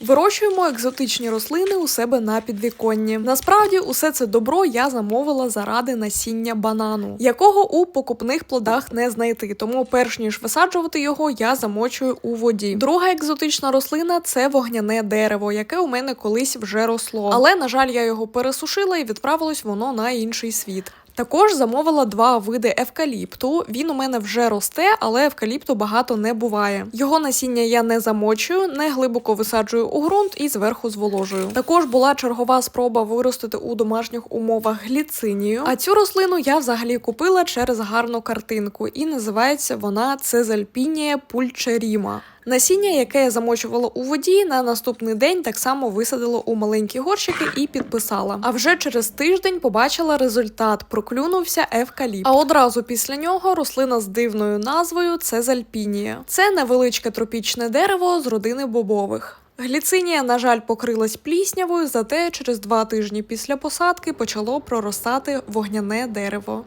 Вирощуємо екзотичні рослини у себе на підвіконні. Насправді, усе це добро я замовила заради насіння банану, якого у покупних плодах не знайти. Тому, перш ніж висаджувати його, я замочую у воді. Друга екзотична рослина це вогняне дерево, яке у мене колись вже росло. Але на жаль, я його пересушила і відправилось воно на інший світ. Також замовила два види евкаліпту. Він у мене вже росте, але евкаліпту багато не буває. Його насіння я не замочую, не глибоко висаджую у ґрунт і зверху зволожую. Також була чергова спроба виростити у домашніх умовах гліцинію. А цю рослину я взагалі купила через гарну картинку, і називається вона Цезальпінія пульчеріма. Насіння, яке я замочувала у воді, на наступний день так само висадила у маленькі горщики і підписала. А вже через тиждень побачила результат. Проклюнувся евкаліпт. А одразу після нього рослина з дивною назвою Цезальпінія. Це невеличке тропічне дерево з родини бобових. Гліцинія, на жаль, покрилась пліснявою, зате через два тижні після посадки почало проростати вогняне дерево.